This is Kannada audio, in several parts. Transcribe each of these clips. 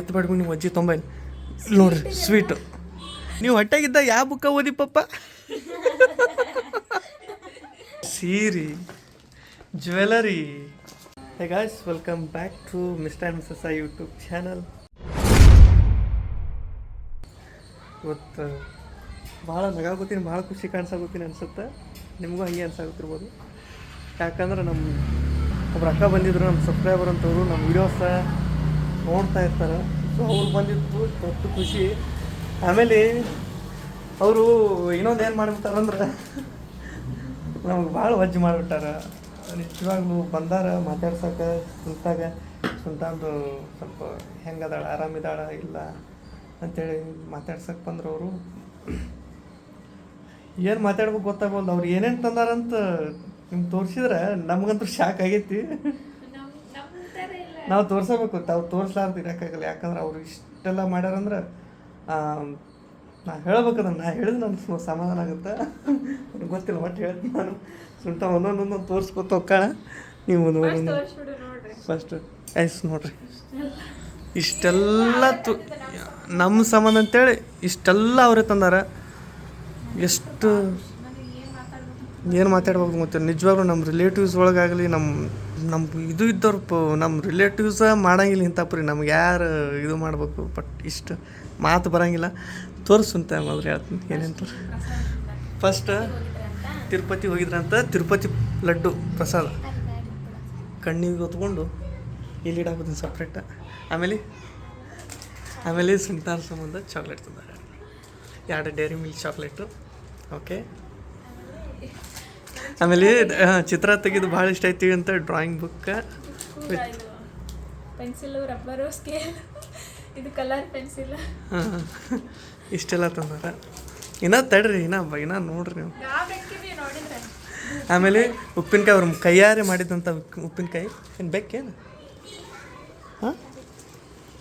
ಎತ್ತು ಬಾಡ್ಕೊಂಡು ನೀವು ಅಜ್ಜಿ ತೊಂಬೈ ನೋಡ್ರಿ ಸ್ವೀಟು ನೀವು ಹೊಟ್ಟೆಗಿದ್ದ ಯಾವ ಬುಕ್ಕ ಓದಿ ಪಪ್ಪ? Sari, jewellery. Hey guys welcome back to mister and missus YouTube channel ಇವತ್ತು, ಭಾಳ ನಗಾಗೋತೀನಿ ಭಾಳ ಖುಷಿ ಕಾಣಿಸಾಗೋತೀನಿ ಅನ್ಸುತ್ತೆ. ನಿಮಗೂ ಹಂಗೆ ಅನ್ಸಾಗುತ್ತಿರ್ಬೋದು. ಯಾಕಂದ್ರೆ ನಮ್ಮ ಒಬ್ರು ಅಕ್ಕ ಬಂದಿದ್ರು ನಮ್ಮ ಸಬ್ಸ್ಕ್ರೈಬರ್ ಅಂತವರು ನಮ್ಮ ವೀಡಿಯೋಸ ನೋಡ್ತಾ ಇರ್ತಾರೆ. ಸೊ ಅವ್ರು ಬಂದಿದ್ದು ದೊಡ್ಡ ಖುಷಿ. ಆಮೇಲೆ ಅವರು ಇನ್ನೊಂದು ಏನು ಮಾಡಿಬಿಟ್ಟಾರಂದ್ರೆ ನಮ್ಗೆ ಭಾಳ ವಜ್ಜೆ ಮಾಡಿಬಿಟ್ಟಾರ. ನಿಜವಾಗ್ಲೂ ಬಂದಾರ ಮಾತಾಡ್ಸಕ್ಕ ಸುಂತಾಗ ಸುಂತಾಂದು ಸ್ವಲ್ಪ ಹೆಂಗದಾಳ, ಆರಾಮಿದಾಳ, ಇಲ್ಲ ಅಂತೇಳಿ ಮಾತಾಡ್ಸಕ್ಕೆ ಬಂದ್ರು ಅವರು. ಏನು ಮಾತಾಡ್ಬೇಕು ಗೊತ್ತಾಗೋಲ್ಲ ಅವ್ರು ಏನೇನು ತಂದಾರಂತ ನಿಮ್ಗೆ ತೋರಿಸಿದ್ರೆ ನಮಗಂತೂ ಶಾಕ್ ಆಗೈತಿ. ನಾವು ತೋರಿಸಬೇಕು ತಾವು ತೋರಿಸ್ಲಾರ್ದು ಇರೋಕ್ಕಾಗಲ್ಲ ಯಾಕಂದ್ರೆ ಅವರು ಇಷ್ಟೆಲ್ಲ ಮಾಡ್ಯಾರಂದ್ರೆ ನಾ ಹೇಳ್ಬೇಕದ ನಾ ಹೇಳಿದ್ರೆ ನನ್ನ ಸಮಾಧಾನ ಆಗುತ್ತೆ. ಗೊತ್ತಿಲ್ಲ ಒಟ್ಟು ಹೇಳ್ತೀನಿ ನಾನು. ಸುಂಟ ಒಂದೊಂದೊಂದು ತೋರಿಸ್ಕೊತ ಹೋಗ್ಕಾಳ ನೀವು ಫಸ್ಟ್ ಐಸ್ ನೋಡ್ರಿ. ಇಷ್ಟೆಲ್ಲ. ತು ನಮ್ಮ ಸಂಬಂಧ ಅಂತೇಳಿ ಇಷ್ಟೆಲ್ಲ ಅವರೇ ತಂದಾರ. ಎಷ್ಟು ಏನು ಮಾತಾಡ್ಬೇಕು ಗೊತ್ತಿಲ್ಲ ನಿಜವಾಗ್ಲೂ ನಮ್ಮ ರಿಲೇಟಿವ್ಸ್ ಒಳಗಾಗಲಿ ನಮ್ಮ ನಮ್ಮ ಇದು ಇದ್ದವ್ರು ಪ ನಮ್ಮ ರಿಲೇಟಿವ್ಸ ಮಾಡಂಗಿಲ್ಲ ಇಂಥ ಪರಿ ನಮ್ಗೆ ಯಾರು ಇದು ಮಾಡಬೇಕು? ಬಟ್ ಇಷ್ಟು, ಮಾತು ಬರಂಗಿಲ್ಲ. ತೋರಿಸುಂತ ಮೊದಲು ಹೇಳ್ತೀನಿ. ಏನೇನು ಫಸ್ಟ್ ತಿರುಪತಿ ಹೋಗಿದ್ರಂತ ತಿರುಪತಿ ಲಡ್ಡು ಪ್ರಸಾದ. ಕಣ್ಣಿಗೆ ಹೊತ್ಕೊಂಡು ಇಲ್ಲಿ ಇಡಾಕೋತೀನಿ ಸಪ್ರೇಟ ಆಮೇಲೆ ಆಮೇಲೆ ಸುಂಟಾರ ಸಂಬಂಧ ಚಾಕ್ಲೇಟ್ ತಂದ ಎರಡು ಡೈರಿ ಮಿಲ್ಕ್ ಚಾಕ್ಲೇಟು ಓಕೆ ಆಮೇಲೆ ಚಿತ್ರ ತೆಗೆದು ಭಾಳ ಇಷ್ಟ ಐತಿ ಅಂತ drawing book pencil rubber scale ಇದು ಕಲರ್ ಪೆನ್ಸಿಲ್ ಇಷ್ಟೆಲ್ಲ ತಂದಾರ. ಇನ್ನ ತಡ್ರಿ ಇನ್ನ ಇನ್ನ ನೋಡ್ರಿ ನೀವು. ಆಮೇಲೆ ಉಪ್ಪಿನಕಾಯಿ ಅವ್ರ ಕೈಯಾರೆ ಮಾಡಿದಂಥ ಉಪ್- ಉಪ್ಪಿನಕಾಯಿ. ಏನು ಬೇಕೇನು ಹಾಂ?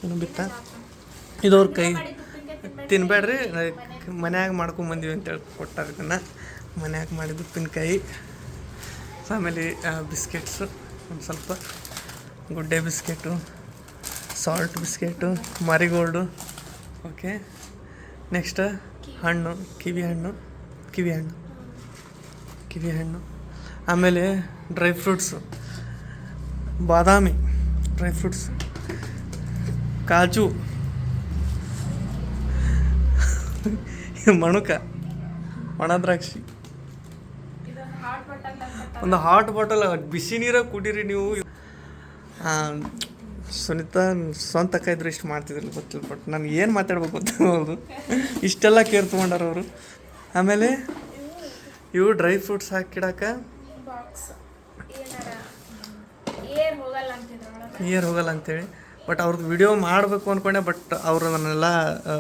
ಏನು ಬಿತ್ತ? ಇದು ಅವ್ರ ಕೈ. ತಿನ್ಬೇಡ್ರಿ ಮನ್ಯಾಗ ಅಂತ ಅಂತೇಳಿ ಕೊಟ್ಟಾರ ಇದನ್ನು. ಮನ್ಯಾಗ ಮಾಡಿದ ಉಪ್ಪಿನಕಾಯಿ. ಆಮೇಲೆ ಬಿಸ್ಕೆಟ್ಸು, ಒಂದು ಸ್ವಲ್ಪ Good Day biscuit, salt biscuit, Marigold, okay. Next ಹಣ್ಣು, ಕಿವಿ ಹಣ್ಣು ಕಿವಿ ಹಣ್ಣು ಕಿವಿ ಹಣ್ಣು. ಆಮೇಲೆ ಡ್ರೈ ಫ್ರೂಟ್ಸು, ಬಾದಾಮಿ, ಡ್ರೈ ಫ್ರೂಟ್ಸ್, ಕಾಜು, ಮಣುಕ, ಒಣ ಇದು ಹಾಟ್ ಬಾಟಲ್ ಅಂತ ಒಂದು ಹಾಟ್ ಬಾಟಲ್ ಬಿಸಿ ನೀರಾಗ ಕುಡೀರಿ ನೀವು. ಸುನೀತಾ ಸ್ವಂತ ಅಕ್ಕ ಇದ್ರೆ ಇಷ್ಟು ಮಾಡ್ತಿದ್ರಲ್ಲ ಗೊತ್ತಿಲ್ಲ ಬಟ್ ನಾನು ಏನು ಮಾತಾಡ್ಬೇಕು ಗೊತ್ತಿರೋದು ಇಷ್ಟೆಲ್ಲ ಕೇರ್ ತೊಗೊಂಡಾರ ಅವರು. ಆಮೇಲೆ ಇವು ಡ್ರೈ ಫ್ರೂಟ್ಸ್ ಹಾಕಿಡಾಕ ಬಾಕ್ಸ್ ಏನಾರ ಏರ್ ಹೋಗಲ್ಲ ಅಂತಿದ್ರು ಏರ್ ಹೋಗಲ್ಲ ಅಂತೇಳಿ. ಬಟ್ ಅವ್ರದ್ದು ವಿಡಿಯೋ ಮಾಡಬೇಕು ಅಂದ್ಕೊಂಡೆ ಬಟ್ ಅವರು ನನ್ನೆಲ್ಲ ಆ,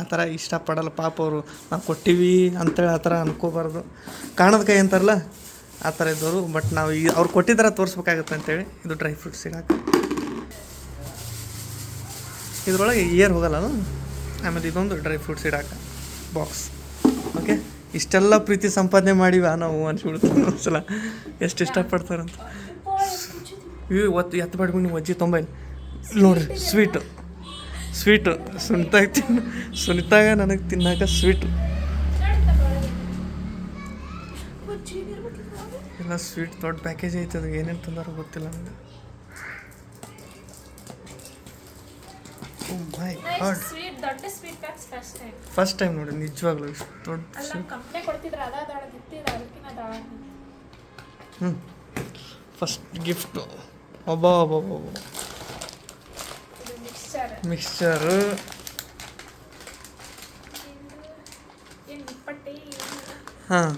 ಆ ಥರ ಇಷ್ಟಪಡಲ್ಲ. ಪಾಪ ಅವರು ನಾವು ಕೊಟ್ಟಿವಿ ಅಂತೇಳಿ ಆ ಥರ ಅನ್ಕೋಬಾರ್ದು. ಕಾಣದ ಕೈ ಅಂತಾರಲ್ಲ? ಆ ಥರ ಇದ್ದವರು ಬಟ್ ನಾವು ಈ ಅವ್ರು ಕೊಟ್ಟಿದ್ದಾರೆ ತೋರಿಸ್ಬೇಕಾಗತ್ತೆ ಅಂತೇಳಿ ಇದು ಡ್ರೈ ಫ್ರೂಟ್ಸ್ ಸಿಗಾಕ ಇದರೊಳಗೆ ಇಯರ್ ಹೋಗಲ್ಲ ಅದು ಆಮೇಲೆ ಇದೊಂದು ಡ್ರೈ ಫ್ರೂಟ್ಸ್ ಇಡಾಕ ಬಾಕ್ಸ್ ಓಕೆ ಇಷ್ಟೆಲ್ಲ ಪ್ರೀತಿ ಸಂಪಾದನೆ ಮಾಡಿವ ನಾವು ಒಂದು ಸಲ ಎಷ್ಟು ಇಷ್ಟಪಡ್ತಾರಂತ ಇವು ಒತ್ತು ಎತ್ತು ಬಾಡ್ಕೊಂಡು ನೀವು ಅಜ್ಜಿ ಇಲ್ಲಿ ನೋಡ್ರಿ ಸ್ವೀಟು ಸ್ವೀಟು ಸುನಿತಾಗ ತಿನ್ನ ಸುನಿತಾಗ ನನಗೆ ತಿನ್ನಾಕ ಸ್ವೀಟು ಎಲ್ಲ ಸ್ವೀಟ್ ದೊಡ್ಡ ಪ್ಯಾಕೇಜ್ ಐತೆ ಅದು ಏನೇನು ತಂದಾರೋ ಗೊತ್ತಿಲ್ಲ ನನಗೆ. ಮೈ ಗಾಡ್ ಸ್ವೀಟ್ ದೊಡ್ಡ sweet packs first time first time ನೋಡಿ ನಿಜವಾಗ್ಲೂ ದೊಡ್ಡ ಅಲ್ಲ ಕಂಪ್ನಿ ಕೊಡ್ತಿದ್ರು ಅದ ದಾಳ ಇತ್ತಿದ್ರು ಅದಕ್ಕಿಂತ ದಾಳ ಹ್ಞೂ ಫಸ್ಟ್ ಗಿಫ್ಟು ಒಬ್ಬ ಒಬ್ಬ ಒಬ್ಬ ಮಿಕ್ಸ್ಚರ್ ಹಾಂ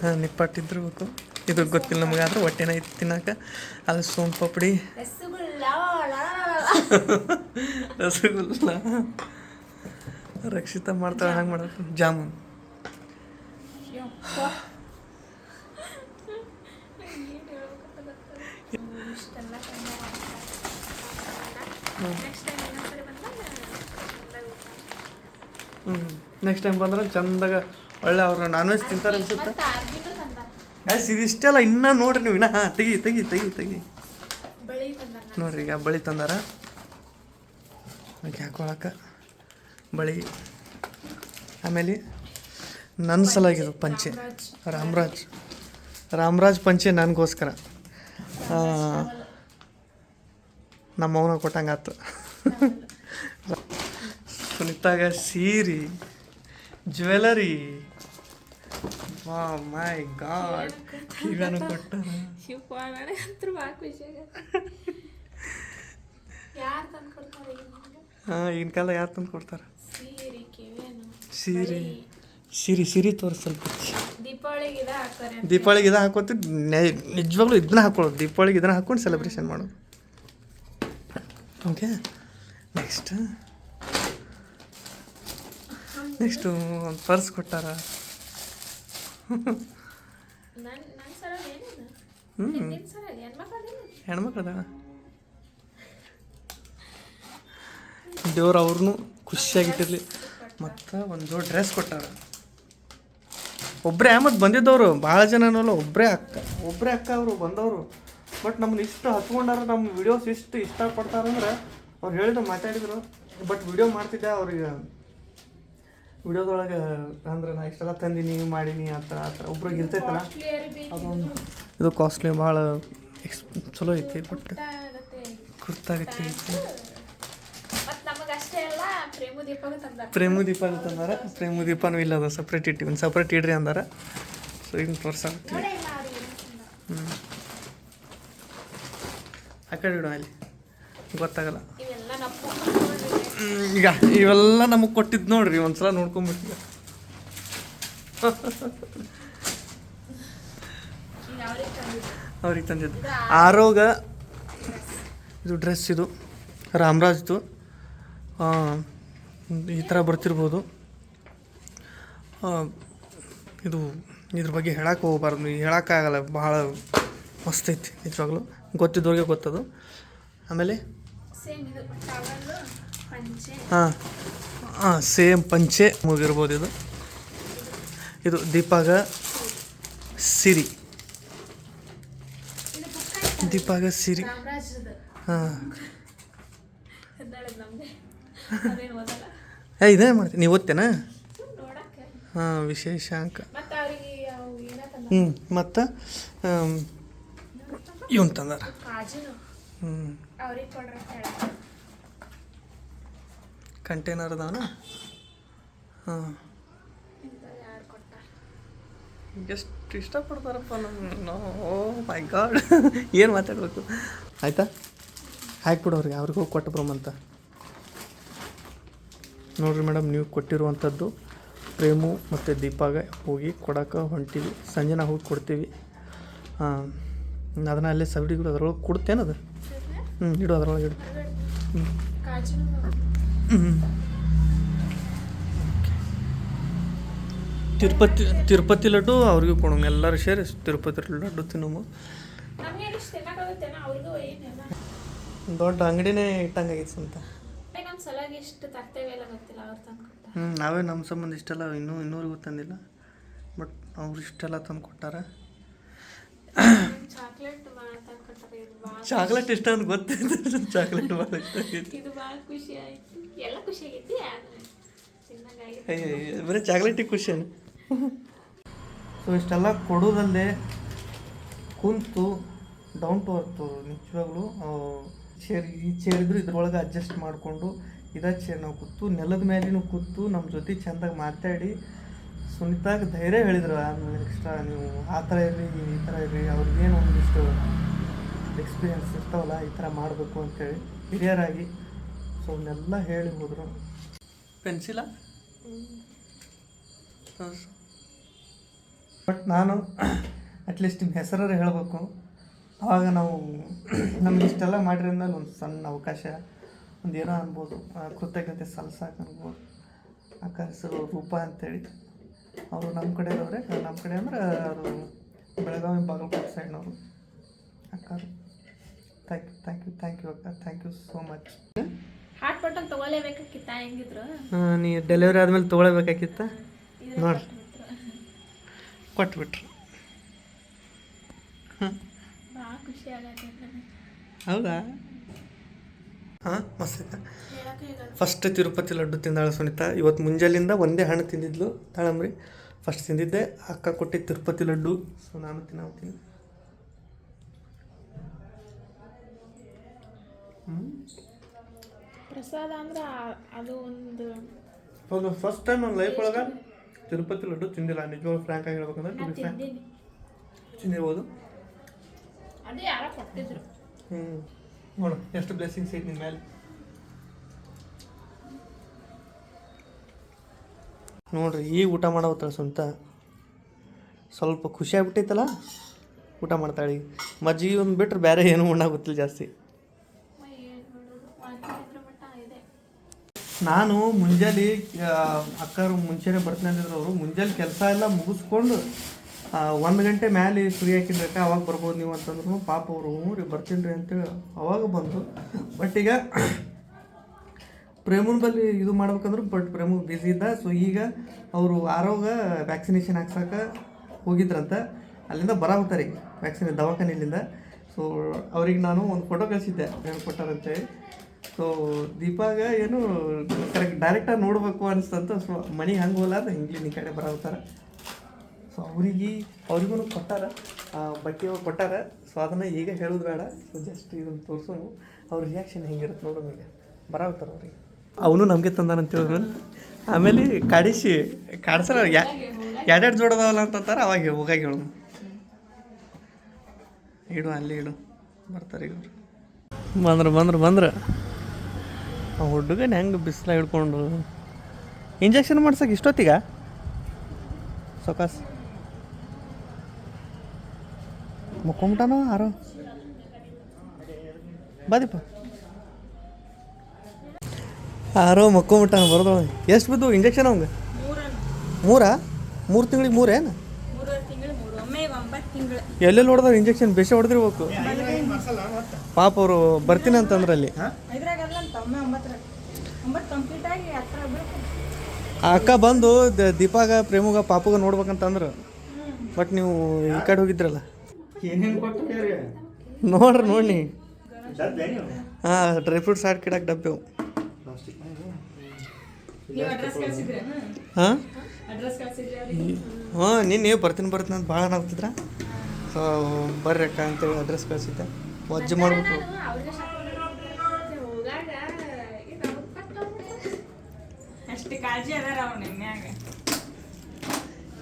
ಹಾಂ ನಿಪ್ಪಾಟಿದ್ದಿರ್ಬೇಕು ಇದು ಗೊತ್ತಿಲ್ಲ ನಮಗೆ ಆದ್ರೆ ಹೊಟ್ಟೆನ ಐತಿ ತಿನ್ನಾಕ ಅದು ಸೋನ್ ಪಾಪಡಿ ರಸಗುಲ್ಲ ರಕ್ಷಿತ ಮಾಡ್ತಾಳೆ ಹಂಗೆ ಮಾಡೋದು ಜಾಮೂನ್. ಹ್ಞೂ ನೆಕ್ಸ್ಟ್ ಟೈಮ್ ಬಂದ್ರೆ ಚಂದಾಗ ಒಳ್ಳೆ ಅವ್ರು ನಾನ್ ವೆಜ್ ತಿಂತಾರೆ ಅನ್ಸುತ್ತೆ? ಗೈಸ್ ಇದಿಷ್ಟೆಲ್ಲ ಇನ್ನೂ ನೋಡ್ರಿ ನೀವು. ಇನ್ನ ಹಾಂ ತೆಗಿ ತೆಗಿ ತೆಗಿ ತೆಗಿ. ನೋಡ್ರಿ ಈಗ ಬಳಿ ತಂದಾರ. ಹಾಕೊಳಕ. ಹಾಕೊಳಕ್ಕೆ ಬಳಿ. ಆಮೇಲೆ ನನ್ನ ಸಲಾಗಿದು ಪಂಚೆ. ರಾಮರಾಜ್. ರಾಮರಾಜ್ ಪಂಚೆ ನನಗೋಸ್ಕರ. ನಮ್ಮ ಅವನ ಕೊಟ್ಟಂಗೆ ಆತು ಸುನಿತಾಗ ಸೀರೆ ಜ್ಯುವೆಲರಿ ವಾ ಮೈ ಗಾಡ್ ಇವೇನು ಕೊಟ್ಟ. ಶಿವ ನನಗಂತೂ ಭಾಳ ಖುಷಿ ಯಾರು ತಂದು ಕೊಡ್ತಾರೆ? ಹಾಂ ಈಗಿನ ಕಾಲ ಯಾರು ತಂದು ಕೊಡ್ತಾರೆ? ಸೀರೆ ಕಿವೇನು ಸೀರೆ. ಸಿರಿ ಸಿರಿ ತೋರಿಸಲ್ಪ ದೀಪಾವಳಿಗೆ ಇದ ಹಾಕ್ತಾರೆ ಅಂತ. ದೀಪಾವಳಿಗೆ ಇದ ಹಾಕೋತಿ ನಿಜವಾಗ್ಲೂ ಇದನ್ನ ಹಾಕೊಳ್ಳೋದು. ದೀಪಾವಳಿಗೆ ಇದನ್ನ ಹಾಕೊಂಡು ಸೆಲೆಬ್ರೇಷನ್ ಮಾಡೋದು. ಓಕೆ ನೆಕ್ಸ್ಟ್ ನೆಕ್ಸ್ಟು ಒಂದು ಪರ್ಸ್ ಕೊಟ್ಟಾರ ನನ್ ನನ್ನ ಸರ ಏನಿದೆ ಹ್ಞೂ ನಿನ್ನ ಸರ ಹೆಣ್ಮಕ್ಳು ಹೆಣ್ಮಕ್ಳದ? ದೇವ್ರು ಅವ್ರನ್ನೂ ಖುಷಿಯಾಗಿಟ್ಟಿರ್ಲಿ. ಮತ್ತು ಒಂದು ಡ್ರೆಸ್ ಕೊಟ್ಟಾರ. ಒಬ್ಬರೇ ಮತ್ತು ಬಂದಿದ್ದವರು ಭಾಳ ಜನನಲ್ಲ ಒಬ್ಬರೇ ಅಕ್ಕ. ಒಬ್ಬರೇ ಅಕ್ಕ ಅವರು ಬಂದವರು. ಬಟ್ ನಮ್ಮನ್ನ ಇಷ್ಟು ಹಚ್ಕೊಂಡಾರ ನಮ್ಮ ವಿಡಿಯೋಸ್ ಇಷ್ಟು ಇಷ್ಟಪಡ್ತಾರಂದ್ರೆ ಅವ್ರು ಹೇಳಿದ್ರು ಮಾತಾಡಿದರು. ಬಟ್ ವಿಡಿಯೋ ಮಾಡ್ತಿದ್ದೆ ಅವ್ರಿಗೆ. ವಿಡಿಯೋದೊಳಗೆ ಅಂದ್ರೆ ನಾ ಇಷ್ಟೆಲ್ಲ ತಂದೀನಿ, ಮಾಡೀನಿ ಆ ಥರ ಆ ಥರ ಒಬ್ರಿಗೆ ಇರ್ತೈತಲ್ಲ, ಅದೊಂದು ಇದು ಕಾಸ್ಟ್ಲಿ ಭಾಳ ಎಕ್ಸ್ ಚಲೋ ಐತಿ ಬಟ್ ಕುರ್ತಾಗತ್ತೆ ಪ್ರೇಮ ದೀಪಗೂ ತಂದಾರ, ಪ್ರೇಮು ದೀಪ ದೀಪನೂ ಇಲ್ಲ ಅದು ಸಪ್ರೇಟ್ ಇಟ್ಟು ಒಂದು ಸಪ್ರೇಟ್ ಇಡ್ರಿ ಅಂದಾರ. ಸೊ ಹಿಂಗೆ ತೋರ್ಸ ಹ್ಞೂ ಆ ಕಡೆ ಇಡು ಅಲ್ಲಿ. ಗೊತ್ತಾಗಲ್ಲ ಇವೆಲ್ಲ ನಪ್ಪು ನೋಡ್ರಿ ಹ್ಮ್, ಈಗ ಇವೆಲ್ಲ ನಮಗೆ ಕೊಟ್ಟಿದ್ದು ನೋಡ್ರಿ, ಒಂದ್ಸಲ ನೋಡ್ಕೊಂಬಿಟ್ಟು ಅವ್ರಿಗೆ ತಂದಿದ್ದು. ಆರೋಗ, ಇದು ಡ್ರೆಸ್ ಇದು, ರಾಮರಾಜ್ದು. ಈ ಥರ ಬರ್ತಿರ್ಬೋದು. ಇದು, ಇದ್ರ ಬಗ್ಗೆ ಹೇಳಕ್ಕೆ ಹೋಗ್ಬಾರ್ದು. ಹೇಳೋಕ್ಕಾಗಲ್ಲ ಭಾಳ ಮಸ್ತ್ ಐತಿ ನಿಜವಾಗ್ಲೂ ಗೊತ್ತಿದ್ದವ್ರಿಗೆ ಗೊತ್ತದು. ಆಮೇಲೆ? ಹಾಂ. ಹಾಂ ಸೇಮ್ ಪಂಚೆ ಮುಗಿರ್ಬೋದು ಇದು. ಇದು ದೀಪಾಗ ಸಿರಿ. ದೀಪಾಗ ಸಿರಿ. ಹಾಂ. ಏ ಇದೇ ಮಾಡ್ತೀನಿ ನೀವು ಓದ್ತೇನಾ ಹಾಂ ವಿಶೇಷ ಅಂಕ ಮತ್ತೆ ಅವ್ರಿಗೆ ಅವು ಏನ ತಂದ ಹ್ಞೂ ಮತ್ತು ಇವನ್ ತಂದಾರ? ಹ್ಞೂ ಅವ್ರಿಗೆ ಕೊಡ್ರ ಅಂತ ಹೇಳ ಕಂಟೈನರ್ ಅದಾವನ? ಹಾಂ. ಎಷ್ಟು ಇಷ್ಟಪಡ್ತಾರಪ್ಪ ನಮ್ಮ ಓ ಮೈ ಗಾಡ್ ಏನು ಮಾತಾಡಬೇಕು? ಆಯಿತಾ? ಹಾಕ್ಬಿಡು ಅವ್ರಿಗೆ ಅವ್ರಿಗೆ ಹೋಗಿ ಕೊಟ್ಟು ಬರೋಮಂತ ನೋಡಿರಿ ಮೇಡಮ್ ನೀವು ಕೊಟ್ಟಿರುವಂಥದ್ದು ಪ್ರೇಮು ಮತ್ತು ದೀಪಾಗ ಹೋಗಿ ಕೊಡೋಕೆ ಹೊಂಟೀವಿ. ಸಂಜೆ ನಾವು ಹೋಗಿ ಕೊಡ್ತೀವಿ. ಹಾಂ. ಅದನ್ನ ಅಲ್ಲೇ ಸಬ್ಡಿಗಳು ಅದ್ರೊಳಗೆ ಕೊಡ್ತೇನದು ಹ್ಞೂ ಇಡು ಅದ್ರೊಳಗೆ ಇಡು. ಹ್ಞೂ ತಿರುಪತಿ ತಿರುಪತಿ ಲಡ್ಡು ಅವ್ರಿಗೂ ಕೊಡೋಂಗ ಎಲ್ಲರೂ ಸೇರಿ ತಿರುಪತಿ ಲಡ್ಡು ತಿನ್ನೋಮು. ನಮ್ಗೆ ಇಷ್ಟು ತಿನ್ನಕ್ಕಾಗುತ್ತೇನ ಅವ್ರಿಗೂ ಏನಿಲ್ಲ ದೊಡ್ಡ ಅಂಗಡಿನೇ ಇಟ್ಟಂಗಾಗಿತ್ತು ಅಂತ. ನಮ್ಮ ಸಲಾಗಿ ಇಷ್ಟು ತರ್ತೇವೆ ಇಲ್ಲ ಗೊತ್ತಿಲ್ಲ ಅವ್ರು ತಂದು ಕೊಟ್ಟಾರ ಹ್ಞೂ ನಾವೇ ನಮ್ಮ ಸಂಬಂಧ ಇಷ್ಟೆಲ್ಲ ಇನ್ನೂ ಇನ್ನೂರಿಗೂ ತಂದಿಲ್ಲ ಬಟ್ ಅವ್ರು ಇಷ್ಟೆಲ್ಲ ತಂದು ಕೊಟ್ಟಾರ. ಚಾಕ್ಲೇಟ್ ಇಷ್ಟ ಅಂತ ಗೊತ್ತೈತೆ ಚಾಕ್ಲೇಟ್ ಭಾಳ ಇಷ್ಟ ಎಲ್ಲ ಖುಷಿಯಾಗಿದ್ದೆ ಬರೀ ಚಾಕ್ಲೇಟಿಗೆ ಖುಷಿ ಸೊ ಇಷ್ಟೆಲ್ಲ ಕೊಡೋದಲ್ಲದೆ ಕುಂತು ಡೌನ್ ಟು ಅರ್ತು ನಿಜವಾಗ್ಲೂ ಚೇರ್ ಈ ಚೇರ್ ಇದ್ರೆ ಇದ್ರೊಳಗೆ ಅಡ್ಜಸ್ಟ್ ಮಾಡಿಕೊಂಡು ಇದೇ ಚೇರ್ ನಾವು ಕೂತು ನೆಲದ ಮೇಲಿನೂ ಕೂತು ನಮ್ಮ ಜೊತೆ ಚೆಂದಾಗಿ ಮಾತಾಡಿ ಸುನಿತಾಗ ಧೈರ್ಯ ಹೇಳಿದ್ರು ಆಮೇಲೆ ಎಕ್ಸ್ಟ್ರಾ ನೀವು ಆ ಥರ ಇರ್ರಿ ಈ ಥರ ಇರ್ರಿ ಅವ್ರಿಗೇನು ಒಂದಿಷ್ಟು ಎಕ್ಸ್ಪೀರಿಯನ್ಸ್ ಇರ್ತಾವಲ್ಲ ಈ ಥರ ಮಾಡಬೇಕು ಅಂತೇಳಿ ಹಿರಿಯರಾಗಿ ಸೊ ಅವನ್ನೆಲ್ಲ ಹೇಳಿ ಹೋದ್ರು. ಪೆನ್ಸಿಲ ಬಟ್ ನಾನು ಅಟ್ಲೀಸ್ಟ್ ನಿಮ್ಮ ಹೆಸರಾರು ಹೇಳಬೇಕು. ಆವಾಗ ನಾವು ನಮ್ಗೆ ಇಷ್ಟೆಲ್ಲ ಮಾಡಿರೋದ್ರೆ ಒಂದು ಸಣ್ಣ ಅವಕಾಶ ಒಂದು ಏನೋ ಅನ್ಬೋದು. ಆ ಕೃತಜ್ಞತೆ ಸಲ್ಸಾಕ ಅನ್ಬೋದು. ಅಕ್ಕ ಹೆಸರು ರೂಪಾ ಅಂತೇಳಿ. ಅವರು ನಮ್ಮ ಕಡೆ ಇರೋರೆ ನಮ್ಮ ಕಡೆ ಅಂದ್ರೆ ಅವರು ಬೆಳಗಾವಿ ಬಾಗಲಕೋಟೆ ಸೈಡ್ನವರು. ಅಕ್ಕ thank you thank you thank you ಅಕ್ಕ thank you so much hot button ತಗೊಳ್ಳೇಬೇಕಾಗಿತ್ತ ಹೆಂಗಿದ್ರು? ನೀ ಡೆಲಿವರಿ ಆದಮೇಲೆ ತೊಗೊಳ್ಬೇಕಾಗಿತ್ತ ನೋಡ್ರಿ ಕೊಟ್ಬಿಟ್ರು. ಭಾಳ ಖುಷಿ ಆಗತ್ತೆ ಹೌದಾ? ಹಾಂ ಮಸ್ತ್ ಫಸ್ಟ್ ತಿರುಪತಿ ಲಡ್ಡು ತಿಂದಾಳೆ ಸುನಿತಾ. ಇವತ್ತು ಮುಂಜಾಲಿಂದ ಒಂದೇ ಹಣ್ಣು ತಿಂದಿದ್ಲು ತಾಳಂಬ್ರಿ. ಫಸ್ಟ್ ತಿಂದಿದ್ದೆ ಅಕ್ಕ ಕೊಟ್ಟಿ ತಿರುಪತಿ ಲಡ್ಡು. ಸೊ ನಾನು ತಿನ್ನೋತೀನಿ ಪ್ರಸಾದ ಅಂದ್ರೆ ಅದು ಒಂದು ಹೌದು ಫಸ್ಟ್ ಟೈಮ್ ನನ್ನ ಲೈಫ್ ಒಳಗೆ ತಿರುಪತಿ ಲಡ್ಡು ತಿಂದಿಲ್ಲ. ನಿಜವಾಗ್ಲೂ ಫ್ರ್ಯಾಂಕ್ ಆಗಿ ಹೇಳ್ಬೇಕಂದ್ರೆ frank. ತಿಂದೀನಿ. ತಿಂದಿರ್ಬೋದು. ಅದೇ ಯಾರೋ ಕೊಟ್ಟಿದ್ರು. ಹ್ಞೂ ನೋಡು ಎಷ್ಟು ಬ್ಲೆಸ್ಸಿಂಗ್ಸ್ ಐತೆ ನಿಮ್ಮ ಮೇಲೆ. ನೋಡ್ರಿ ಈಗ ಊಟ ಮಾಡವತ್ತಳ ಸ್ವಂತ ಸ್ವಲ್ಪ ಖುಷಿ ಆಗ್ಬಿಟ್ಟೈತಲ್ಲ? ಊಟ ಮಾಡ್ತಾಳೆ ಈಗ ಮಜ್ಜಿಗೆ ಒಂದು ಬಿಟ್ರೆ ಬೇರೆ ಏನು ಉಣ್ಣಾಗುತ್ತಿಲ್ಲ ಜಾಸ್ತಿ ಏನು ಮಾಡೋದು ವಾಂತಿ ಮಟ್ಟ ಇದೆ ನಾನು ಮುಂಜಾನೆ ಅಕ್ಕರು ಮುಂಚೆನೆ ಬರ್ತೀನಿ ಅಂದಿದ್ರು ಅವರು, ಮುಂಜಾನೆ ಕೆಲಸ ಎಲ್ಲ ಮುಗಿಸ್ಕೊಂಡು ಒಂದು ಗಂಟೆ ಮೇಲೆ ಫ್ರೀ ಹಾಕಿದ್ರಕ್ಕ, ಅವಾಗ ಬರ್ಬೋದು ನೀವು ಅಂತಂದ್ರು, ಪಾಪ ಅವರು ರೀ ಬರ್ತೀನಿ ರೀ ಅಂತೇಳಿ ಅವಾಗ ಬಂದರು ಬಟ್ ಈಗ ಪ್ರೇಮನ ಬಳಿ ಇದು ಮಾಡ್ಬೇಕಂದ್ರೆ ಬಟ್ ಪ್ರೇಮ ಬ್ಯುಸಿ ಇದ್ದ ಸೊ ಈಗ ಅವರು ಆರೋಗ್ಯ ವ್ಯಾಕ್ಸಿನೇಷನ್ ಹಾಕ್ಸಕ್ಕೆ ಹೋಗಿದ್ರಂತ. ಅಲ್ಲಿಂದ ಬರಬೇಕಾರೆ ವ್ಯಾಕ್ಸಿನ್ ದವಾಖಾನೆಯಿಂದ ಸೊ ಅವ್ರಿಗೆ ನಾನು ಒಂದು ಫೋಟೋ ಕಳಿಸಿದ್ದೆ ಹೇಳ್ಕೊಟ್ಟಾರಂತೇಳಿ ಸೊ ದೀಪಾಗ ಏನು ಕರೆಕ್ಟ್ ಡೈರೆಕ್ಟಾಗಿ ನೋಡಬೇಕು ಅನಿಸ್ತಂತ ಸೊ ಮನೆಗೆ ಹಂಗೆ ಹೋಲಾರ ಹಿಂಗೆ ಈ ಕಡೆ ಬರಾಗ್ತಾರೆ ಸೊ ಅವ್ರಿಗೆ ಅವ್ರಿಗೂ ಕೊಟ್ಟಾರ. ಬಟ್ಟೆ ಅವ್ರು ಕೊಟ್ಟಾರ. ಸೊ ಅದನ್ನು ಈಗ ಹೇಳೋದು ಬೇಡ. ಸೊ ಜಸ್ಟ್ ಇದನ್ನು ತೋರಿಸೋನು ಅವ್ರ ರಿಯಾಕ್ಷನ್ ಹೆಂಗಿರುತ್ತೆ ನೋಡೋಣ ಈಗ ಬರಾವತ್ತಾರ ಅವ್ರಿಗೆ. ಅವನು ನಮಗೆ ತಂದಾನಂತ ಹೇಳಿದ್ರು ಆಮೇಲೆ ಕಾಡಿಸಿ, ಕಾಡ್ಸಲ್ಲ ಯಾ, ಎರಡೆರಡು ಜೋಡದವಲ್ಲ ಅಂತಂತಾರೆ ಅವಾಗ ಹೋಗಾಗಿ ಹೇಳು. ಇಡು, ಅಲ್ಲಿ ಇಡು. ಬರ್ತಾರೆ ಇವರು. ಬಂದ್ರು ಬಂದ್ರು ಬಂದ್ರು. ಆ ಹುಡುಗನ ಹೆಂಗೆ ಬಿಸಿಲ ಹಿಡ್ಕೊಂಡು ಇಂಜೆಕ್ಷನ್ ಮಾಡ್ಸಕ್ಕೆ ಇಷ್ಟೊತ್ತಿಗ? ಸೊಕಾಸ್. ಮುಕ್ಕೊಂಬಿಟ್ಟಾನ ಆರು ಬಾದಿಪ್ಪ. ಆರೋ ಮಕ್ಕೊಂಬಿಟ್ಟಾನ ಬರೋದೊಳಗೆ. ಎಷ್ಟು ಬಿದ್ದು ಇಂಜೆಕ್ಷನ್ ಅವಂಗೆ? ಮೂರಾ? ಮೂರು ತಿಂಗಳಿಗೆ ಮೂರೇನು ಎಲ್ಲೆಲ್ಲಿ ಹೊಡೆದ್ರೆ ಇಂಜೆಕ್ಷನ್? ಬೇಷ ಹೊಡೆದಿರ್ಬೇಕು. ಪಾಪ ಅವರು ಬರ್ತೀನಿ ಅಂತಂದ್ರೆ ಆ ಅಕ್ಕ ಬಂದು ದ- ದೀಪಾಗ ಪ್ರೇಮಗ ಪಾಪುಗ ನೋಡ್ಬೇಕಂತಂದ್ರು. ಬಟ್ ನೀವು ಈ ಕಡೆ ಹೋಗಿದ್ರಲ್ಲ. ಏನೇನು ಕೊಟ್ಟು ಬೇರೆ? ನೋಡ್ರಿ ನೋಡಿ. ಹಾಂ ಡ್ರೈ ಫ್ರೂಟ್ಸ್ ಹಾಕಿ ಇಡಕ್ಕೆ ಡಬ್ಬೆ ಪ್ಲಾಸ್ಟಿಕ್ ನೀವು ಅಡ್ರೆಸ್ ಕಳ್ಸಿದ್ರೆ ಹಾಂ? ಹಾಂ ನಿನ್ನೆ ಬರ್ತೀನಿ ಬರ್ತೀನಿ ಅಂತ ಭಾಳ ಆಗ್ತಿದ್ರ ಸೊ ಬರ್ರಿ ಅಕ್ಕ ಅಂತೇಳಿ ಅಡ್ರೆಸ್ ಕಳಿಸಿದ್ದೆ. ವಜ್ಜೆ ಮಾಡ್ಬಿಟ್ಟು ಅಷ್ಟು ಕಾಳಜಿ ಅದಾರ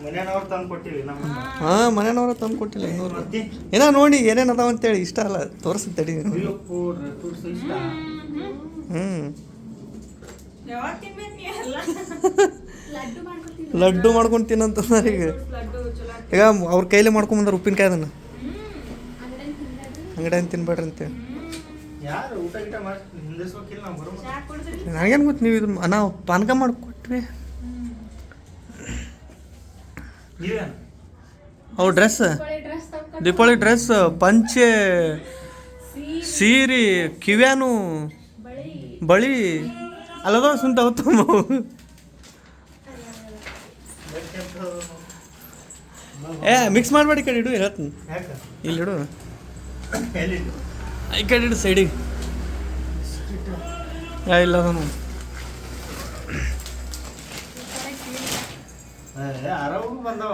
ಮನೆಯವ್ರು ತಂದು ಕೊಟ್ಟಿವಿ ನಮ್ಮ ಹಾಂ. ಮನೆಯವ್ರ ತಂದು ಕೊಟ್ಟಿಲ್ಲ ಇನ್ನೂರು ಮತ್ತೆ? ಏನೋ ನೋಡಿ ಏನೇನು ಅದಾವ ಅಂತೇಳಿ ಇಷ್ಟ ಅಲ್ಲ ತೋರಿಸಿ ತಡಿ ಹ್ಮ್ ಡ್ರೈ ಫ್ರೂಟ್ಸ್ ಇಷ್ಟ. ಹ್ಞೂ ಯಾವಾಗ ತಿನ್ಬೇಕು ನೀ ಎಲ್ಲ? ಲಡ್ಡು ಮಾಡ್ಕೊಂಡು ತಿನ್ನಂತಂದ್ರೆ ಈಗ. ಲಡ್ಡು ಚಲೋ ಈಗ ಅವ್ರ ಕೈಲೇ ಮಾಡ್ಕೊಂಬಂದ್ರೆ ಉಪ್ಪಿನಕಾಯಿ ಅದನ್ನ. ಅಂಗಡಿಯನ್ನು ತಿನ್ಬೇಡ್ರಿ. ಅಂತೇಳಿ. ಯಾರು ಊಟ ಗಿಟ ಮಾಡಿ ನನಗೇನು ಗೊತ್ತು ನೀವು ಇದು ನಾವು ಪಾನಕ ಮಾಡಿಕೊಟ್ವಿ ಅವು ಡ್ರೆಸ್ ದೀಪಾವಳಿ ಡ್ರೆಸ್ ಪಂಚೆ ಸೀರೆ. ಕಿವ್ಯಾನು ಬಳಿ. ಅಲ್ಲದ ಸುಂತ ಉತ್ತಮ ಏ ಮಿಕ್ಸ್ ಮಾಡಬೇಡಿ ಈ ಕಡೆ ಇಡು ಹೇಳ್ತೀನಿ. ಯಾಕೆ? ಇಲ್ಲಿ ಇಡು. ಐ ಈ ಕಡೆ ಇಡು ಸೈಡಿಗೆ ಇಲ್ಲ ಬಂದವ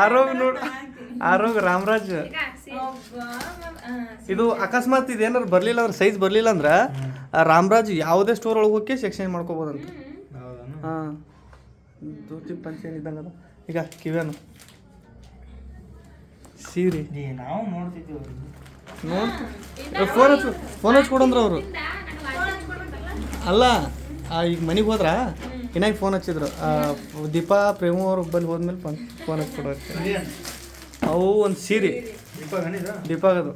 ಆರೋಗ್ ನೋಡ್ ಆರೋಗ್ ರಾಮರಾಜ್ ಇದು ಅಕಸ್ಮಾತ್ ಇದು ಏನಾರು ಬರಲಿಲ್ಲ ಅಂದ್ರೆ ಸೈಜ್ ಬರಲಿಲ್ಲ ಅಂದ್ರೆ ಆ ರಾಮರಾಜ್ ಯಾವುದೇ ಸ್ಟೋರ್ ಒಳಗೆ ಹೋಗಿ ಎಕ್ಸ್ಚೇಂಜ್ ಮಾಡ್ಕೋಬೋದಂತ. ಹೌದನು ಹಾಂ. ಪಂಚೆ ಇದ್ದಂಗೆ ಅದ? ಈಗ ಕಿವ್ಯಾನು? ಸೀರೆ. ನಾವು ನೋಡ್ತಿದ್ದೀವಿ ನೋಡಿ. ಫೋನ್ ಹಚ್ಚು. ಫೋನ್ ಹಚ್ಚಿ ಕೊಡಂದ್ರ ಅವರು. ಅಲ್ಲ ಆ, ಈಗ ಮನೆಗೆ ಹೋದ್ರ? ಇನ್ನಾಗ ಫೋನ್ ಹಚ್ಚಿದ್ರು. ದೀಪಾ ಪ್ರೇಮ ಅವ್ರ ಬಂದು ಹೋದ್ಮೇಲೆ ಫೋನ್ ಫೋನ್ ಇದೇನು ಅವು ಒಂದು ಸೀರೆ. ದೀಪಾಗ ಅದು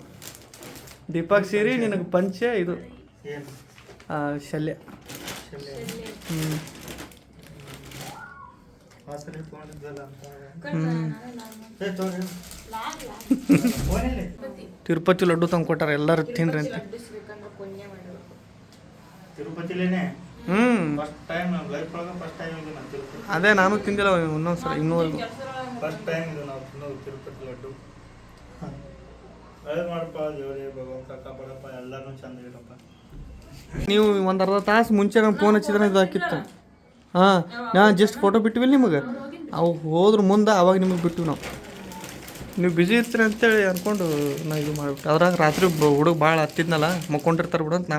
ದೀಪಾಗ ಸೀರೆ ನಿನಗೆ ಪಂಚೆ ಇದು. ಆ, ಶಲ್ಯ. ಹ್ಞೂ ಹ್ಞೂ ತಿರುಪತಿ ಲಡ್ಡು ತಂದು ಕೊಟ್ಟಾರ ಎಲ್ಲರೂ ತಿನ್ರಿ ಅಂತ. ತಿರುಪತಿಲೇನೆ? ಹ್ಞೂ ಫಸ್ಟ್ ಟೈಮ್ ಲೈಫ್ ಒಳಗೆ ಫಸ್ಟ್ ಟೈಮ್ ಇದು ನಾನು ತಿರುಪತಿ. ಅದೇ ನಾನು ತಿಂದಿಲ್ಲ ಇನ್ನೊಂದು ಸಲ ಇನ್ನೂ ಫಸ್ಟ್ ಟೈಮ್ ಇದು ನಾವು ತಿನ್ನೋದು ತಿರುಪತಿ ಲಡ್ಡು. ಒಳ್ಳೇದು ಮಾಡಪ್ಪ ದೇವ್ರೇ ಭಗವಂತ ಕಾಪಾಡಪ್ಪ ಎಲ್ಲಾನು ಚಂದ ಇರಪ್ಪ. ನೀವು ಒಂದು ಅರ್ಧ ತಾಸು ಮುಂಚೆ ನಮ್ಗೆ ಫೋನ್ ಹಚ್ಚಿದ್ರೆ ಇದು ಹಾಕಿತ್ತು ಹಾಂ ನಾ ಜಸ್ಟ್ ಫೋಟೋ ಬಿಟ್ಟಿವಿಲ್ಲ ನಿಮಗೆ? ಅವು ಹೋದ್ರ ಮುಂದೆ ಅವಾಗ ನಿಮಗೆ ಬಿಟ್ಟು ನಾವು. ನೀವು ಬ್ಯುಸಿ ಇರ್ತೀರ ಅಂತೇಳಿ ಅಂದ್ಕೊಂಡು ನಾ ಇದು ಮಾಡಿಬಿಟ್ಟು. ಅದ್ರಾಗ ರಾತ್ರಿ ಹುಡುಗ ಭಾಳ ಹತ್ತಿದ್ನಲ್ಲ ಮಕ್ಕೊಂಡಿರ್ತಾರೆ ಬಿಡು ಅಂತ ನಾ.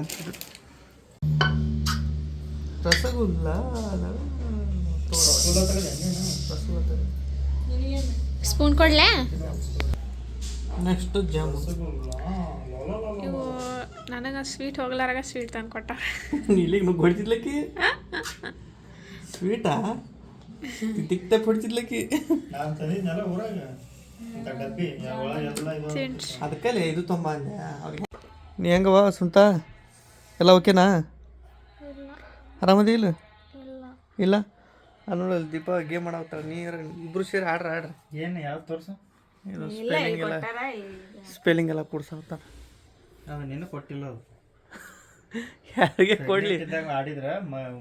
ರಸಗುಲ್ಲ ಸ್ಪೂನ್ ಕೊಡ್ಲಾ? ನೆಕ್ಸ್ಟ್ ಜಾಮ್ ಇವು ನನಗೆ ಸ್ವೀಟ್ ಹೋಗ್ಲಾರಾಗ ಸ್ವೀಟ್ ತಂದು ಕೊಟ್ಟ ಇಲ್ಲಿಗೆ ನುಗ್ಗಿ ಹೊಡಿತಿದ್ಲಕ್ಕಿ? ಸ್ವೀಟಾ ತಿಕ್ತ ಹೊಡಿತಿದ್ಲಕ್ಕಿ? ನಾನು ಊರಾಗ. ಎಲ್ಲ ಇದು ತಿನ್ಸ್ ಅದಕ್ಕಲ್ಲಿ ಇದು ತುಂಬ ನೀ ಹೆಂಗವ ಸುಂತ? ಎಲ್ಲ ಓಕೆನಾ? ಆರಾಮದಿ ಇಲ್ಲ? ಇಲ್ಲ. ನೋಡಲ್ಲ ದೀಪ ಗೇಮ್ ಮಾಡಾವತ್ತಾಳ ನೀರು ಇಬ್ರು ಸೇರಿ ಆಡ್ರ ಆಡ್ರಿ. ಏನು ಯಾವ್ದು ತೋರ್ಸು? ಇದು ಸ್ಪೆಲ್ಲಿಂಗ್ ಎಲ್ಲ ಸ್ಪೆಲ್ಲಿಂಗ್ ಎಲ್ಲ ಕೂಡ್ಸಾವತ್ತ ಅದು ನಿನ್ನ ಕೊಟ್ಟಿಲ್ಲ ಅದು. ಯಾರಿಗೆ ಕೊಡ್ಲಿ? ಇದ್ದಾಗ ಆಡಿದ್ರೆ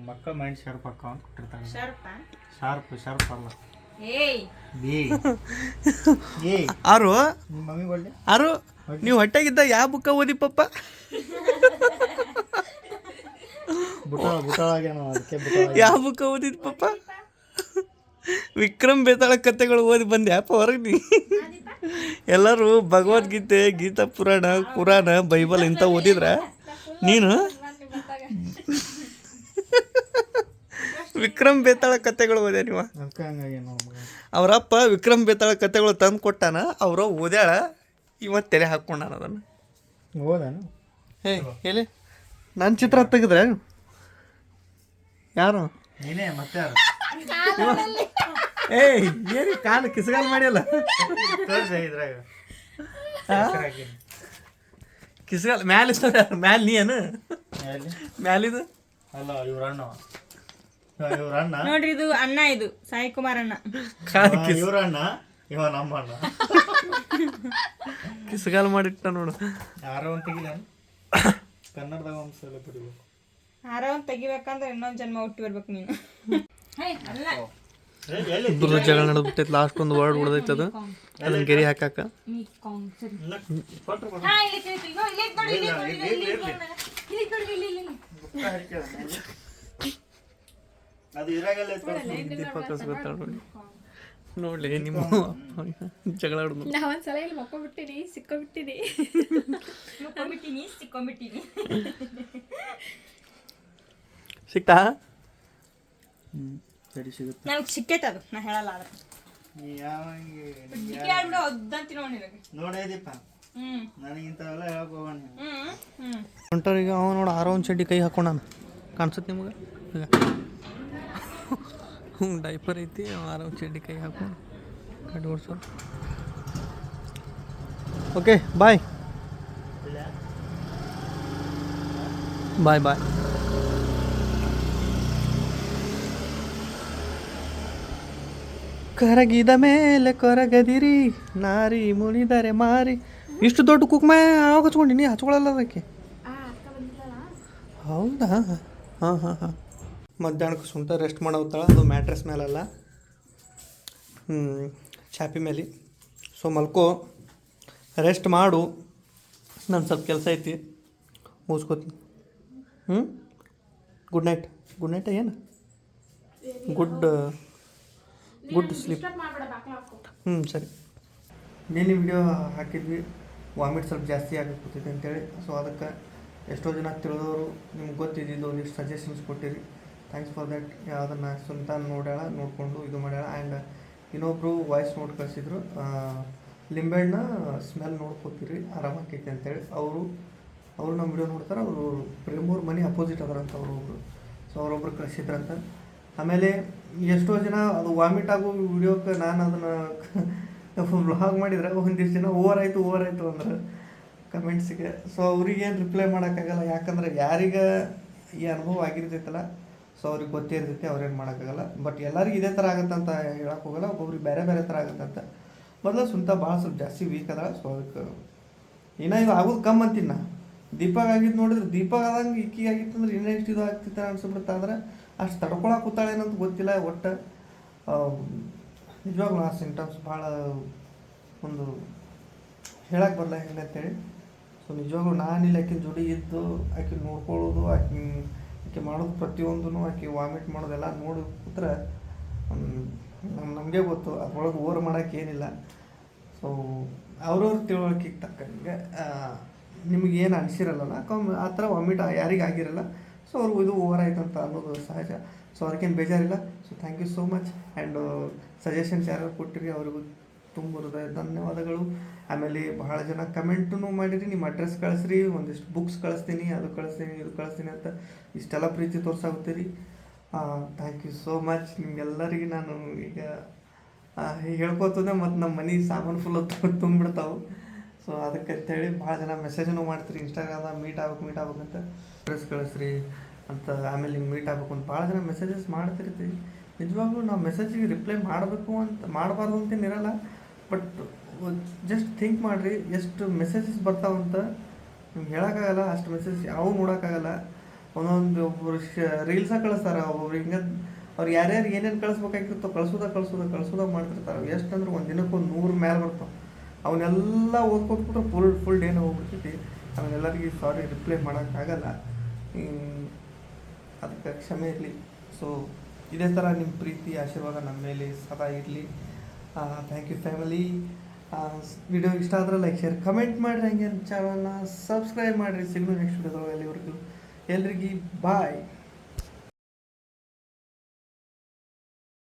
ಮಕ್ಕಳ ಮೈಂಡ್ ಶಾರ್ಪ್ ಅಕ್ಕ ಅಂತ ಕೊಟ್ಟಿರ್ತಾನೆ ಶಾರ್ಪ್ ಶಾರ್ಪ್ ಅಲ್ಲ. ಆರು. ಆರು. ನೀವು ಹೊಟ್ಟೆಗಿದ್ದ ಯಾವ ಬುಕ್ಕ ಓದಿ ಪಪ್ಪ ಯಾವ ಬುಕ್ಕ ಓದಿದ ಪಪ್ಪ ವಿಕ್ರಮ್ ಬೇತಾಳ ಕತೆಗಳು ಓದಿ ಬಂದೆ ಯಾಪ ಹೊರಗೆ ನೀ. ಎಲ್ಲರೂ ಭಗವದ್ಗೀತೆ ಗೀತಾ ಪುರಾಣ ಕುರಾನ ಬೈಬಲ್ ಇಂಥ ಓದಿದ್ರ? ನೀನು? ವಿಕ್ರಮ್ ಬೇತಾಳ ಕತೆಗಳು ಓದ್ಯಾ ನೀವು? ಅವರಪ್ಪ ವಿಕ್ರಮ್ ಬೇತಾಳ ಕತೆಗಳು ತಂದು ಕೊಟ್ಟಾನ ಅವ್ರ ಓದ್ಯಾಳ ಇವತ್ತು ತೆರೆ ಹಾಕ್ಕೊಂಡಾನ ಅದನ್ನು. ಓದಾನು ಹೇ ಹೇಳಿ ನನ್ನ ಚಿತ್ರ ತೆಗೆದ್ರೆ? ಯಾರು? ನೀನೇ ಮತ್ತೆ? ಏಯ್ ಏನು ಕಾಲು ಕಿಸಗಾಲ ಇದ್ರಾಗ. ಹೆಸ್ರಾಕಿ. ಕಿಸಗಾಲ ಮ್ಯಾಲ ಮ್ಯಾಲ ನೀ ಏನು? ಮ್ಯಾಲಿದು ಅಲ್ಲ ಇವ್ರ ಅಣ್ಣ. ಇವ್ರ ಅಣ್ಣ. ನೋಡ್ರಿ ಇದು ಅಣ್ಣ ಇದು ಸಾಯಿ ಕುಮಾರ್ ಅಣ್ಣ. ಇವ್ರ ಅಣ್ಣ ಇವ ನಮ್ಮ ಅಣ್ಣ. ಕಿಸಗಾಲ ಮಾಡಿಟ್ಟ ನೋಡು. ಯಾರೋ ಒಂದು ತೆಗಿಲ ಕನ್ನಡದಾಗ ಒಂದು ಸಲ ಪಡಿಬೇಕು ಆರಾಮ್ ತೆಗಿಬೇಕಂದ್ರೆ ಇನ್ನೊಂದ್ ಜನ್ಮ ಹುಟ್ಟಿ ಬರ್ಬೇಕು ನೀನು. ಅಲ್ಲ. ಇಬ್ಬರು ಜಗಳ ನಡೆದ್ಬಿಟ್ಟೈತೆ ಲಾಸ್ಟ್ ಒಂದು ವರ್ಡ್ ಉಳ್ದೈತೆ ಅದು. ಅದನ್ನ ಗೆರಿ ಹಾಕಾಕ. ಅದು ಇರಾಗಲ್ಲ. ಕಸ್ಕೊತಾಳ ನೋಡಿ. ನೋಡ್ಲಿ ನಿಮ್ಮ ಜಗಳ ಆಡೋದು. ನಾ ಒಂದ್ಸಲ ಇಲ್ಲಿ ಮಕ್ಕೊಂಬಿಟ್ಟಿನಿ ಸಿಕ್ಕೊಂಬಿಟ್ಟಿನಿ ಮುಕ್ಕೊಂಬಿಟ್ಟಿನಿ ಸಿಕ್ಕೊಂಬಿಟ್ಟಿನಿ ಸಿಕ್ತಾ? ಸರಿ ಸಿಗುತ್ತೆ? ನನಗೆ ಸಿಕ್ಕೈತೆ ಅದು ನಾ ಹೇಳಲ್ಲ ಆದ್ರೆ. ಹ್ಮ್. ಹೊಂಟವ್ರಿಗೆ ಅವ ನೋಡ ಆರೋ ಒಂದು ಚಡ್ಡಿ ಕೈ ಹಾಕೊಂಡಾನ? ಕಾಣಿಸುತ್ತೆ ನಿಮಗೆ? ಈಗ. ಡೈಪರ್ ಐತಿ ಅವ ಆರೋ ಒಂದು ಚಡ್ಡಿ ಕೈ ಹಾಕೊಂಡು ಗಾಡಿ ಓಡಿಸೋರು ಓಕೆ ಬಾಯ್ ಬಾಯ್ ಬಾಯ್ ಕರಗಿದ ಮೇಲೆ ಕೊರಗದಿರಿ ನಾರಿ ಮುನಿದರೆ ಮಾರಿ ಇಷ್ಟು ದೊಡ್ಡ ಕುಕ್ಮ ಯಾವಾಗ ಹಚ್ಕೊಂಡಿನಿ ಹಚ್ಕೊಳ್ಳಲ್ಲ ಅದಕ್ಕೆ ಹೌದಾ ಹಾಂ ಹಾಂ ಹಾಂ ಮಧ್ಯಾಹ್ನಕ್ಕೆ ಸುಂಟ ರೆಸ್ಟ್ ಮಾಡೋತಾಳ ಅದು ಮ್ಯಾಟ್ರೆಸ್ ಮೇಲೆಲ್ಲ. ಹ್ಞೂ ಚಾಪಿ ಮೇಲೆ. ಸೊ ಮಲ್ಕೋ. ರೆಸ್ಟ್ ಮಾಡು. ನಾನು ಸ್ವಲ್ಪ ಕೆಲಸ ಐತಿ. ಮುಗಿಸ್ಕೋತೀನಿ. ಹ್ಞೂ ಗುಡ್ ನೈಟ್ ಗುಡ್ ನೈಟ್ ಏನು? ಗುಡ್ ಗುಡ್ ಸ್ಲೀಪ್ ಹ್ಞೂ ಸರಿ. ನಿನ್ನೆ ವಿಡಿಯೋ ಹಾಕಿದ್ವಿ. ವಾಮಿಟ್ ಸ್ವಲ್ಪ ಜಾಸ್ತಿ ಆಗಕ್ಕೆ ಅಂತೇಳಿ. ಸೊ ಅದಕ್ಕೆ ಎಷ್ಟೋ ಜನ ತಿಳಿದವರು ನಿಮ್ಗೆ ಗೊತ್ತಿದ್ದಿದ್ದು ಒಂದಿಷ್ಟು ಸಜೆಷನ್ಸ್ ಕೊಟ್ಟಿರಿ. ಥ್ಯಾಂಕ್ಸ್ ಫಾರ್ ದ್ಯಾಟ್ ಯಾವುದನ್ನು ಸ್ವಂತ ನೋಡ್ಯಾಳ, ನೋಡಿಕೊಂಡು ಇದು ಮಾಡ್ಯಾಳ. ಆ್ಯಂಡ್ ಇನ್ನೊಬ್ಬರು ವಾಯ್ಸ್ ನೋಟ್ ಕಳಿಸಿದ್ರು ಲಿಂಬೆಹಣ್ಣ ಸ್ಮೆಲ್ ನೋಡ್ಕೋತೀರಿ ಆರಾಮಾಕೈತಿ ಅಂತೇಳಿ. ಅವರು ಅವರು ನಮ್ಮ ವಿಡಿಯೋ ನೋಡ್ತಾರೆ, ಅವರು ಪ್ರೇಮೂರ್ ಮನೆ ಅಪೋಸಿಟ್ ಅದರಂತ ಅವರು ಒಬ್ಬರು ಸೊ ಅವರೊಬ್ರು ಕಳಿಸಿದ್ರಂತ. ಆಮೇಲೆ ಎಷ್ಟೋ ಜನ ಅದು ವಾಮಿಟ್ ಆಗೋ ವಿಡಿಯೋಕ್ಕೆ ನಾನು ಅದನ್ನು ವ್ಲಾಗ್ ಮಾಡಿದರೆ ಒಂದಿಷ್ಟು ಜನ ಓವರ್ ಆಯಿತು ಓವರ್ ಆಯಿತು ಅಂದ್ರೆ ಕಮೆಂಟ್ಸಿಗೆ ಸೊ ಅವ್ರಿಗೇನು ರಿಪ್ಲೈ ಮಾಡೋಕ್ಕಾಗಲ್ಲ. ಯಾಕಂದ್ರೆ ಯಾರಿಗೆ ಈ ಅನುಭವ ಆಗಿರ್ತೈತಲ್ಲ ಸೊ ಅವ್ರಿಗೆ ಗೊತ್ತೇ ಇರ್ತೈತಿ ಅವ್ರೇನು ಮಾಡೋಕ್ಕಾಗಲ್ಲ. ಬಟ್ ಎಲ್ಲರಿಗೂ ಇದೇ ಥರ ಅಂತ ಹೇಳಕ್ಕೆ ಹೋಗಲ್ಲ, ಒಬ್ಬೊಬ್ರಿಗೆ ಬೇರೆ ಬೇರೆ ಥರ ಆಗುತ್ತಂತ. ಮೊದಲು ಸ್ವಂತ ಭಾಳ ಸ್ವಲ್ಪ ಜಾಸ್ತಿ ವೀಕ್ ಅದ ಸೊ ಅದಕ್ಕೆ ಇನ್ನೂ ಇದು ಆಗೋದು ಕಮ್ಮಿ ಅಂತೀನಿ ನಾ. ದೀಪಾಗ ಆಗಿದ್ದು ನೋಡಿದ್ರೆ ದೀಪಾಗ ಆದಂಗೆ ಇಕ್ಕಿ ಆಗಿತ್ತು ಅಂದ್ರೆ ಇನ್ನೂ ಎಷ್ಟು ಇದು ಆಗ್ತಿತ್ತ ಅನ್ಸ್ಬಿಡ್ತಾ ಅಂದ್ರೆ, ಅಷ್ಟು ತಡ್ಕೊಳಕ್ಕೆ ಕೂತಾಳೇನಂತ ಗೊತ್ತಿಲ್ಲ, ಒಟ್ಟು ನಿಜವಾಗ್ಲೂ ಆ ಸಿಂಟಮ್ಸ್ ಭಾಳ ಒಂದು ಹೇಳಕ್ಕೆ ಬರಲ್ಲ ಹೆಂಗಂತೇಳಿ ಸೊ ನಿಜವಾಗ್ಲೂ ನಾನಿಲ್ಲಿ ಆಕಿನ ಜೋಡಿ ಇದ್ದು, ಆಕಿನ ನೋಡ್ಕೊಳ್ಳೋದು ಆಕೆ ಆಕೆ ಮಾಡೋದು ಪ್ರತಿಯೊಂದೂ ಆಕೆ ವಾಮಿಟ್ ಮಾಡೋದೆಲ್ಲ ನೋಡಿ ಕೂತ್ರೆ ನಮಗೆ ಗೊತ್ತು. ಅದ್ರೊಳಗೆ ಓವರ್ ಮಾಡೋಕೆ ಏನಿಲ್ಲ. ಸೊ ಅವ್ರವ್ರ ತಿಳುವಳಿಕೆಗೆ ತಕ್ಕಂಗೆ ಏನು ಅನಿಸಿರಲ್ಲ ಕಮ್, ಆ ಥರ ವಾಮಿಟ್ ಯಾರಿಗೆ ಆಗಿರಲ್ಲ. ಸೊ ಅವ್ರಿಗೂ ಇದು ಓವರ್ ಆಯ್ತು ಅಂತ ಅನ್ನೋದು ಸಹಜ. ಸೊ ಅವ್ರಿಗೇನು ಬೇಜಾರಿಲ್ಲ. So thank you so much and suggestions ಯಾರು ಕೊಟ್ಟಿರಿ, ಅವ್ರಿಗೂ ತುಂಬ ಹೃದಯ ಧನ್ಯವಾದಗಳು. ಆಮೇಲೆ ಬಹಳ ಜನ ಕಮೆಂಟೂ ಮಾಡಿರಿ, ನಿಮ್ಮ ಅಡ್ರೆಸ್ ಕಳಿಸ್ರಿ, ಒಂದಿಷ್ಟು ಬುಕ್ಸ್ ಕಳಿಸ್ತೀನಿ, ಅದು ಕಳಿಸ್ತೀನಿ, ಇದು ಕಳಿಸ್ತೀನಿ ಅಂತ ಇಷ್ಟೆಲ್ಲ ಪ್ರೀತಿ ತೋರ್ಸಾಗುತ್ತೀರಿ. ಥ್ಯಾಂಕ್ ಯು ಸೋ ಮಚ್ ನಿಮ್ಗೆಲ್ಲರಿಗೆ ನಾನು ಈಗ ಹೇಳ್ಕೊತದೆ ಮತ್ತು ನಮ್ಮ ಮನೆ ಸಾಮಾನು ಫುಲ್ ತುಂಬಿಡ್ತಾವೆ. ಸೊ ಅದಕ್ಕೆ ಅಂತೇಳಿ ಭಾಳ ಜನ ಮೆಸೇಜನ್ನು ಮಾಡ್ತೀರಿ ಇನ್ಸ್ಟಾಗ್ರಾಮ್ದಾಗ ಮೀಟ್ ಆಗ್ಬೇಕು ಮೀಟ್ ಆಗ್ಬೇಕು ಅಂತ. ಅಡ್ರೆಸ್ ಕಳಿಸ್ರಿ ಅಂತ, ಆಮೇಲೆ ಹಿಂಗೆ ಮೀಟ್ ಆಗ್ಬೇಕು ಅಂತ ಭಾಳ ಜನ ಮೆಸೇಜಸ್ ಮಾಡ್ತಿರ್ತೀವಿ. ನಿಜವಾಗ್ಲೂ ನಾವು ಮೆಸೇಜಿಗೆ ರಿಪ್ಲೈ ಮಾಡಬೇಕು ಅಂತ, ಮಾಡಬಾರ್ದು ಅಂತೇನಿರಲ್ಲ ಬಟ್ ಜಸ್ಟ್ ಥಿಂಕ್ ಮಾಡಿರಿ, ಎಷ್ಟು ಮೆಸೇಜಸ್ ಬರ್ತಾವಂತ ನಿಮ್ಗೆ ಹೇಳೋಕ್ಕಾಗಲ್ಲ, ಅಷ್ಟು ಮೆಸೇಜ್ ಯಾವ ನೋಡೋಕ್ಕಾಗಲ್ಲ. ಒಂದೊಂದು ಒಬ್ಬರು ರೀಲ್ಸ ಕಳಿಸ್ತಾರೆ ಒಬ್ಬೊಬ್ರು ಹಿಂಗೆ ಅವ್ರು ಯಾರ್ಯಾರು ಏನೇನು ಕಳಿಸ್ಬೇಕಾಗಿರುತ್ತೋ ಕಳ್ಸೋದ ಕಳ್ಸೋದ ಕಳ್ಸೋದ ಮಾಡ್ತಿರ್ತಾರೆ. ಎಷ್ಟು ಅಂದ್ರೆ ಒಂದು ದಿನಕ್ಕೆ ಒಂದು ನೂರು ಮೇಲೆ ಬರ್ತಾವೆ. ಅವನ್ನೆಲ್ಲ ಓದ್ಕೊಟ್ಬಿಟ್ರೆ ಫುಲ್ ಫುಲ್ ಡೇನ ಹೋಗ್ಬಿಡ್ತೈತಿ ಅವನ್ನೆಲ್ಲರಿಗೆ ಸಾರಿ ರಿಪ್ಲೈ ಮಾಡೋಕ್ಕಾಗಲ್ಲ. ಅದಕ್ಕೆ ಕ್ಷಮೆ ಇರಲಿ. ಸೊ ಇದೇ ಥರ ನಿಮ್ಮ ಪ್ರೀತಿ, ಆಶೀರ್ವಾದ ನಮ್ಮ ಮೇಲೆ ಸದಾ ಇರಲಿ. ಥ್ಯಾಂಕ್ ಯು ಫ್ಯಾಮಿಲಿ ವಿಡಿಯೋ ಇಷ್ಟ ಆದರೆ ಲೈಕ್ ಶೇರ್ ಕಮೆಂಟ್ ಮಾಡಿರಿ ಹಂಗೆ ಚಾನಲ್ನ ಸಬ್ಸ್ಕ್ರೈಬ್ ಮಾಡಿರಿ. ಸಿಗ್ನು ನೆಕ್ಸ್ಟ್ ವಿಡಿಯೋದೊಳಗೆ ಅಲ್ಲಿವರೆಗೂ ಎಲ್ರಿಗೂ ಬಾಯ್